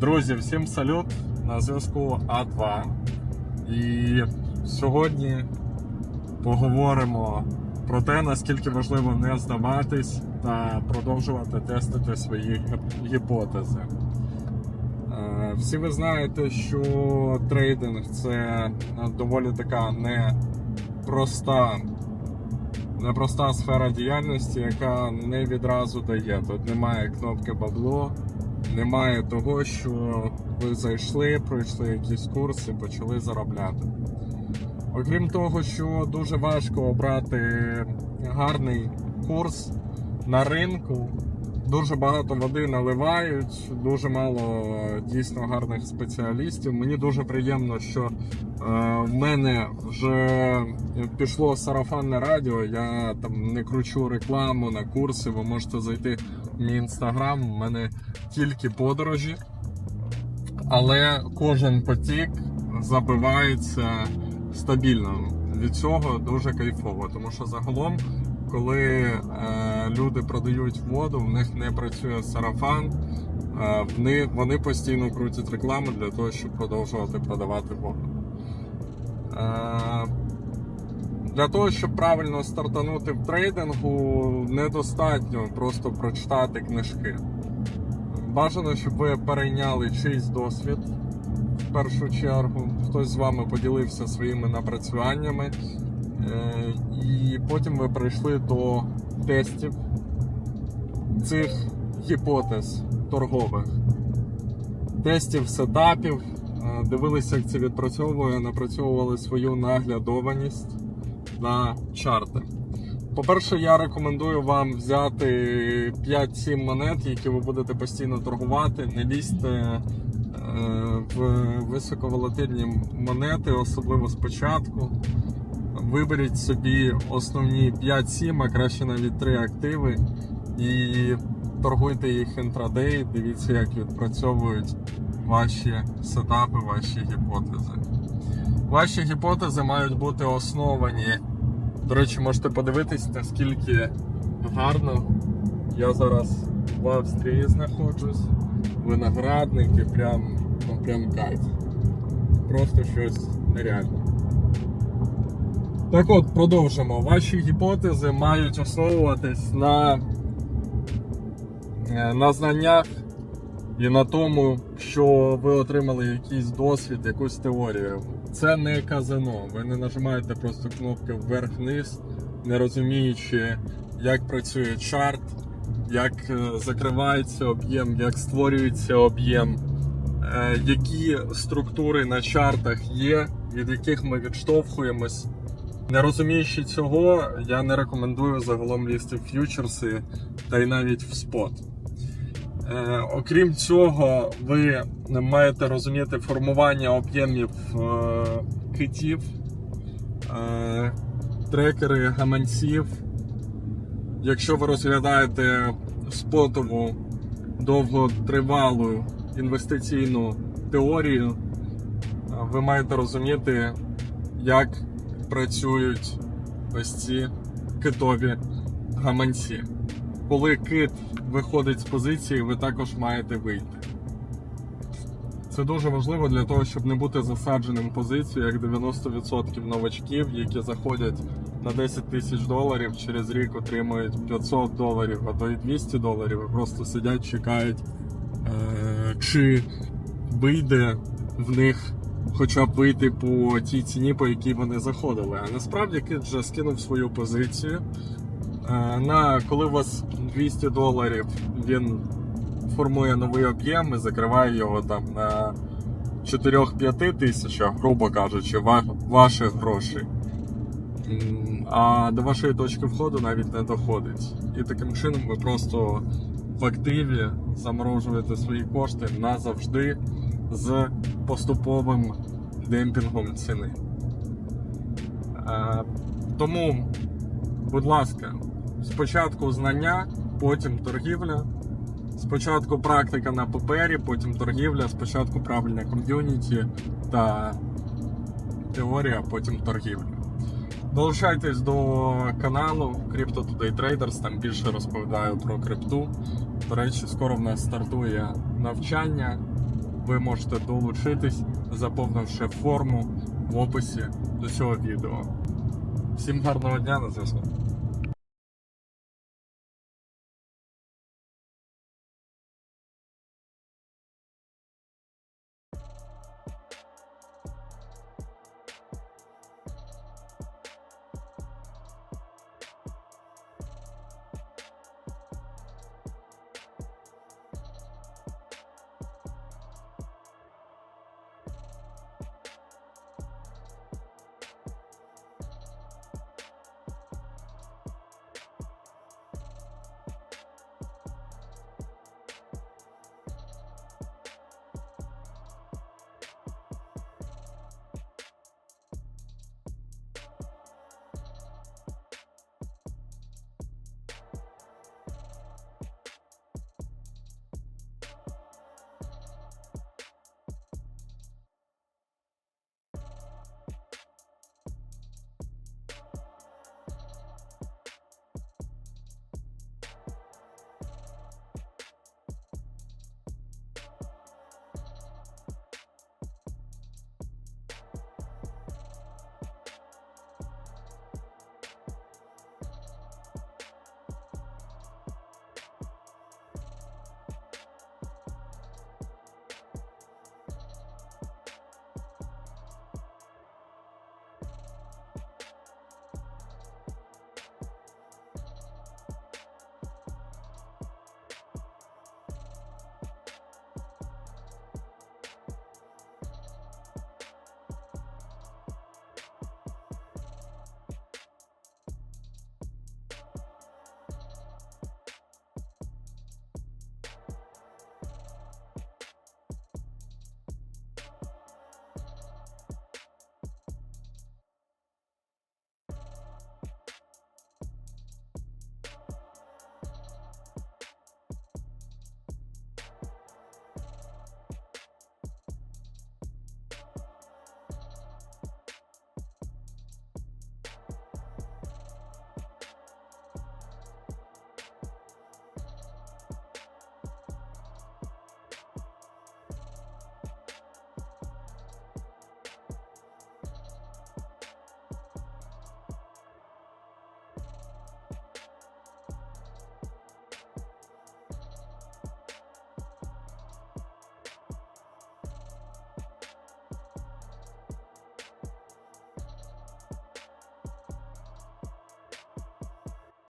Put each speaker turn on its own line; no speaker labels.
Друзі, всім салют на зв'язку А2. І сьогодні поговоримо про те, наскільки важливо не здаватись та продовжувати тестити свої гіпотези. Е, Всі ви знаєте, що трейдинг це е, доволі така непроста, непроста сфера діяльності, яка не відразу дає. Тут немає кнопки бабло, немає того, що ви зайшли, пройшли якісь курси, почали заробляти. Окрім того, що дуже важко обрати гарний курс на ринку, дуже багато води наливають, дуже мало е, дійсно гарних спеціалістів. Мені дуже приємно, що е, в мене вже пішло сарафанне радіо. Я там не кручу рекламу на курси. Ви можете зайти в мій інстаграм. У мене тільки подорожі, але кожен потік забивається стабільно. Від цього дуже кайфово, тому що загалом, коли е, люди продають воду, в них не працює сарафан, е, вони, вони постійно крутять рекламу для того, щоб продовжувати продавати воду. Е, для того, щоб правильно стартанути в трейдингу, недостатньо просто прочитати книжки. Бажано, щоб ви перейняли чийсь досвід в першу чергу. Хтось з вами поділився своїми напрацюваннями, і потім ви прийшли до тестів цих гіпотез торгових, тестів сетапів, е, дивилися, як це відпрацьовує, напрацьовували свою наглядованість на чарти. По-перше, я рекомендую вам взяти 5-7 монет, які ви будете постійно торгувати. Не лізьте е, в високоволатильні монети, особливо спочатку. Виберіть собі основні 5-7, а краще навіть 3 активи і торгуйте їх інтрадей. Дивіться, як відпрацьовують ваші сетапи, ваші гіпотези. Ваші гіпотези мають бути основані. До речі, можете подивитись, наскільки гарно. Я зараз в Австрії знаходжусь. Виноградники, прям, ну прям кайф. Просто щось нереальне. Так от, продовжимо. Ваші гіпотези мають основуватись на, е, на знаннях і на тому, що ви отримали якийсь досвід, якусь теорію. Це не казино. Ви не нажимаєте просто кнопки вверх-вниз, не розуміючи, як працює чарт, як е, закривається об'єм, як створюється об'єм, е, які структури на чартах є, від яких ми відштовхуємось. Не розуміючи цього, я не рекомендую загалом лізти в ф'ючерси та й навіть в спот. Е, окрім цього, ви маєте розуміти формування об'ємів е, китів, е, трекери гаманців. Якщо ви розглядаєте спотову довготривалу інвестиційну теорію, ви маєте розуміти, як працюють ось ці китові гаманці коли кит виходить з позиції, ви також маєте вийти. Це дуже важливо для того, щоб не бути засадженим в позицію, як 90% новачків, які заходять на 10 тисяч доларів, через рік отримують 500 доларів, а то й 200 доларів, і просто сидять, чекають, е- чи вийде в них хоча б вийти по тій ціні, по якій вони заходили. А насправді кит вже скинув свою позицію. Е, на коли у вас 200 доларів, він формує новий об'єм і закриває його там на 4-5 тисячах, грубо кажучи, ва- ваших грошей. А до вашої точки входу навіть не доходить. І таким чином ви просто в активі заморожуєте свої кошти назавжди з поступовим демпінгом ціни. Тому Будь ласка, спочатку знання, потім торгівля. Спочатку практика на папері, потім торгівля, спочатку правильне ком'юніті та теорія, потім торгівля. Долучайтесь до каналу Crypto Today Traders, там більше розповідаю про крипту. До речі, скоро в нас стартує навчання ви можете долучитись, заповнивши форму в описі до цього відео. Всім гарного дня на зв'язку.